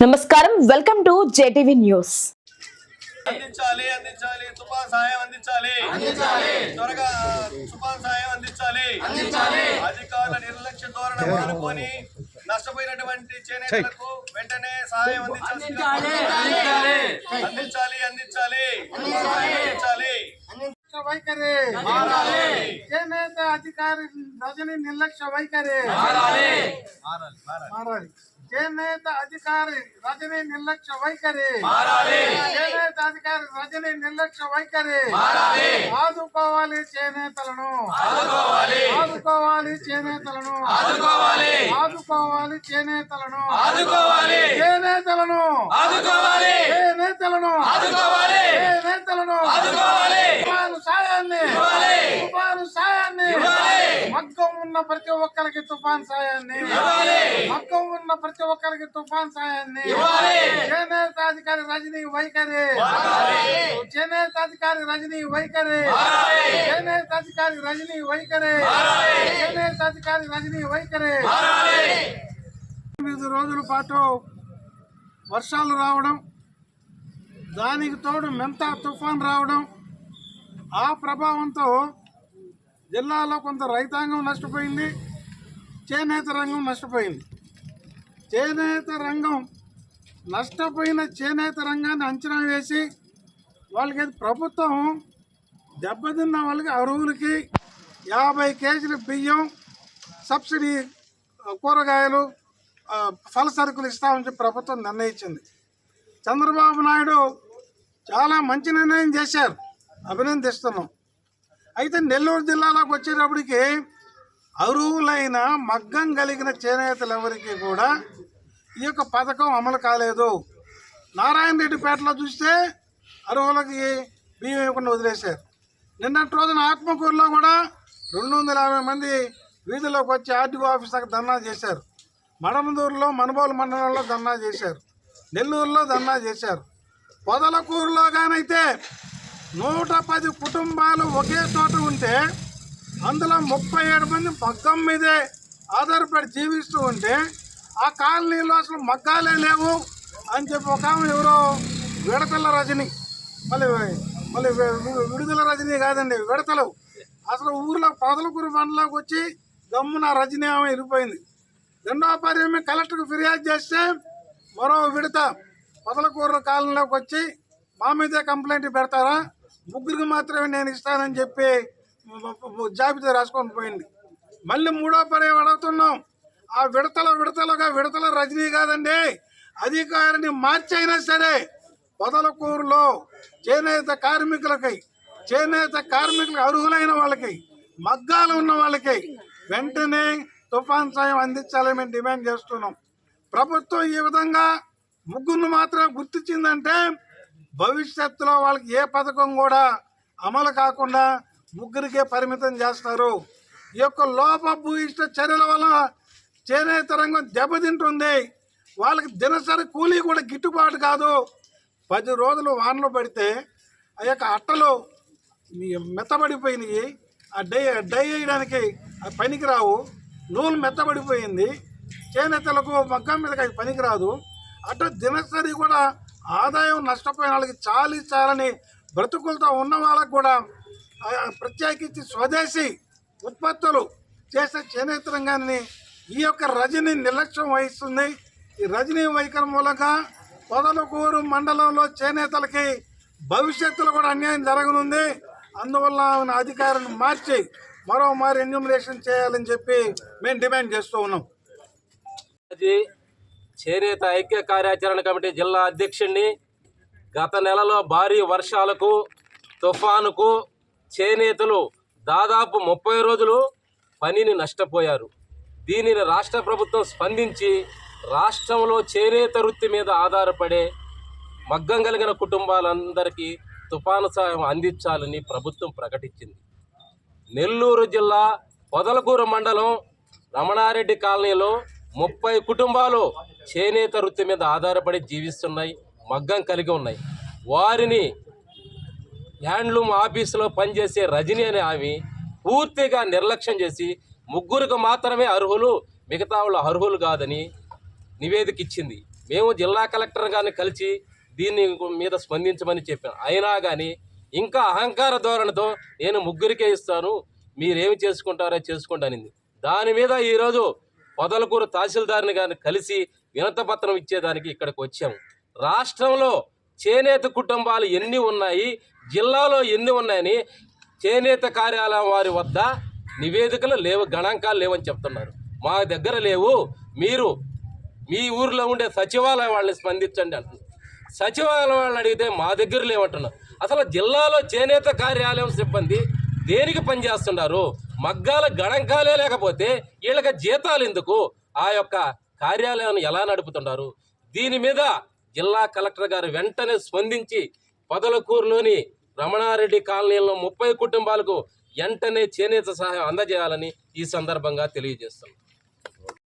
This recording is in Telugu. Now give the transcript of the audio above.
నమస్కారం. Welcome to JTV news. అందించాలి అందించాలి. తుఫాన్ సహాయం అందించాలి. అందించాలి. త్వరగా తుఫాన్ సహాయం అందించాలి. అందించాలి. అధికారుల నిర్లక్ష్య ధోరణి మానుకొని నష్టపోయినటువంటి చేనేతలకు వెంటనే సహాయం అందించాలి. అందించాలి. అందించాలి అందించాలి. వైఖరి. చేనేత అధికారి రజని నిర్లక్ష్య వైఖరి. మారాలి. చేనేత అధికారి రజని నిర్లక్ష్య వైఖరి. చేనేత అధికారి రజని నిర్లక్ష్య వైఖరి. ఆదుకోవాలి చేనేతలను. ఆదుకోవాలి. చేనేతలను. ఆదుకోవాలి. చేనేతలను. చేనేతలను. చేనేతలను. చేనేతలను తుఫాను సాయాన్ని తుఫాను సాయాన్ని మగ్గం ఉన్న ప్రతి ఒక్కరికి తుఫాన్ సాయాన్ని మగ్గం ఉన్న ప్రతి ఒక్కరికి తుఫాన్ సాయాన్ని చేనేత అధికారి రజనీ వైఖరి. చేనేత అధికారి రజనీ వైఖరి. చేనేత అధికారి రజనీ వైఖరి. చేనేత అధికారి రజనీ వైఖరి. ఎనిమిది రోజుల పాటు వర్షాలు రావడం దానికి తోడు మెంత తుఫాన్ రావడం ఆ ప్రభావంతో జిల్లాలో కొంత రైతాంగం నష్టపోయింది చేనేత రంగం నష్టపోయింది. చేనేత రంగం నష్టపోయిన చేనేత రంగాన్ని అంచనా వేసి వాళ్ళకి అది ప్రభుత్వం దెబ్బతిన్న వాళ్ళకి అరువులకి యాభై కేజీల బియ్యం సబ్సిడీ కూరగాయలు ఫల సరుకులు ఇస్తామని చెప్పి ప్రభుత్వం నిర్ణయించింది. చంద్రబాబు నాయుడు చాలా మంచి నిర్ణయం చేశారు. అభినందిస్తున్నాం. అయితే నెల్లూరు జిల్లాలోకి వచ్చేటప్పటికి అరువులైన మగ్గం కలిగిన చేనేతలు ఎవరికి కూడా ఈ యొక్క పథకం అమలు కాలేదు. నారాయణ రెడ్డిపేటలో చూస్తే అరువులకి బియ్యం ఇవ్వకుండా వదిలేశారు. నిన్నటి రోజున ఆత్మకూరులో కూడా రెండు వందల యాభై మంది వీధిలోకి వచ్చి ఆర్టీఓ ఆఫీసర్కి ధర్నా చేశారు. మడమదూరులో మనబోలు మండలంలో ధర్నా చేశారు. నెల్లూరులో ధర్నా చేశారు. పొదలకూరులో కానైతే నూట పది కుటుంబాలు ఒకే చోట ఉంటే అందులో ముప్పై ఏడు మంది మగ్గం మీదే ఆధారపడి జీవిస్తూ ఉంటే ఆ కాలనీలో అసలు మగ్గాలే లేవు అని చెప్పి ఒక ఆమె ఎవరో విడతల రజని. మళ్ళీ మళ్ళీ విడుదల రజని కాదండి విడతలు. అసలు ఊర్లో పొదలకూరు మండలంలోకి వచ్చి గమ్మున రజని ఆమె వెళ్ళిపోయింది. రెండవ పర్యమే కలెక్టర్కి ఫిర్యాదు చేస్తే మరో విడత పొదలకూరు కాలనీలోకి వచ్చి మా మీదే కంప్లైంట్ పెడతారా? ముగ్గురికి మాత్రమే నేను ఇస్తానని చెప్పి జాబితా రాసుకొని పోయింది. మళ్ళీ మూడో పర్యం అడుగుతున్నాం. ఆ విడతల విడతలుగా విడతల రజనీ కాదండి. అధికారిని మార్చైనా సరే పొదలకూరులో చేనేత కార్మికులకి చేనేత కార్మికులకు అర్హులైన వాళ్ళకి మగ్గాలు ఉన్న వాళ్ళకి వెంటనే తుఫాన్ సాయం అందించాలని మేము డిమాండ్ చేస్తున్నాం. ప్రభుత్వం ఈ విధంగా ముగ్గురు మాత్రం గుర్తించిందంటే భవిష్యత్తులో వాళ్ళకి ఏ పథకం కూడా అమలు కాకుండా ముగ్గురికే పరిమితం చేస్తారు. ఈ యొక్క లోపభూయిష్ట చర్యల వల్ల చేనేత రంగం దెబ్బతింటుంది. వాళ్ళకి దినసరి కూలీ కూడా గిట్టుబాటు కాదు. పది రోజులు వానలు పడితే ఆ యొక్క అట్టలు మెత్తబడిపోయినాయి. ఆ డై డై వేయడానికి ఆ పనికిరావు. నూలు మెత్తబడిపోయింది. చేనేతలకు మగ్గం మీదకి అది పనికిరాదు. అట్ట దినసరి కూడా ఆదాయం నష్టపోయిన వాళ్ళకి చాలి చాలని బ్రతుకులతో ఉన్న వాళ్ళకు కూడా ప్రత్యేకించి స్వదేశీ ఉత్పత్తులు చేసే చేనేత రంగాన్ని ఈ యొక్క రజని నిర్లక్ష్యం వహిస్తుంది. ఈ రజనీ వైఖరి మూలంగా పొదలకూరు మండలంలో చేనేతలకి భవిష్యత్తులో కూడా అన్యాయం జరగనుంది. అందువల్ల ఆమెను అధికారులను మార్చి మరో మరి ఎన్యూమినేషన్ చేయాలని చెప్పి మేము డిమాండ్ చేస్తూ ఉన్నాం. అది చేనేత ఐక్య కార్యాచరణ కమిటీ జిల్లా అధ్యక్షుడిని గత నెలలో భారీ వర్షాలకు తుఫానుకు చేనేతలు దాదాపు ముప్పై రోజులు పనిని నష్టపోయారు. దీనిని రాష్ట్ర ప్రభుత్వం స్పందించి రాష్ట్రంలో చేనేత వృత్తి మీద ఆధారపడే మగ్గం కలిగిన కుటుంబాలందరికీ తుఫాను సాయం అందించాలని ప్రభుత్వం ప్రకటించింది. నెల్లూరు జిల్లా పొదలకూరు మండలం రమణారెడ్డి కాలనీలో ముప్పై కుటుంబాలు చేనేత వృత్తి మీద ఆధారపడి జీవిస్తున్నాయి మగ్గం కలిగి ఉన్నాయి. వారిని హ్యాండ్లూమ్ ఆఫీసులో పనిచేసే రజని అనే ఆమె పూర్తిగా నిర్లక్ష్యం చేసి ముగ్గురికి మాత్రమే అర్హులు మిగతా వాళ్ళు అర్హులు కాదని నివేదిక ఇచ్చింది మేము జిల్లా కలెక్టర్ గారిని కలిసి దీన్ని మీద స్పందించమని చెప్పాను. అయినా కానీ ఇంకా అహంకార ధోరణితో నేను ముగ్గురికే ఇస్తాను మీరేమి చేసుకుంటారో చేసుకోండి అనింది. దాని మీద ఈరోజు పొదలకూరు తహసీల్దార్ని గారిని కలిసి వినతపత్రం ఇచ్చేదానికి ఇక్కడికి వచ్చాము రాష్ట్రంలో చేనేత కుటుంబాలు ఎన్ని ఉన్నాయి జిల్లాలో ఎన్ని ఉన్నాయని చేనేత కార్యాలయం వారి వద్ద నివేదికలు లేవు గణాంకాలు లేవని చెప్తున్నారు. మా దగ్గర లేవు మీరు మీ ఊర్లో ఉండే సచివాలయం వాళ్ళని స్పందించండి అంటున్నారు. సచివాలయం వాళ్ళని అడిగితే మా దగ్గర లేవంటున్నారు. అసలు జిల్లాలో చేనేత కార్యాలయం సిబ్బంది దేనికి పనిచేస్తున్నారు? మగ్గాల గణంకాలే లేకపోతే వీళ్ళకి జీతాలు ఎందుకు? ఆ యొక్క కార్యాలయాన్ని ఎలా నడుపుతున్నారు? దీని మీద జిల్లా కలెక్టర్ గారు వెంటనే స్పందించి పొదలకూరులోని రమణారెడ్డి కాలనీలో ముప్పై కుటుంబాలకు వెంటనే చేనేత సహాయం అందజేయాలని ఈ సందర్భంగా తెలియజేస్తున్నాం.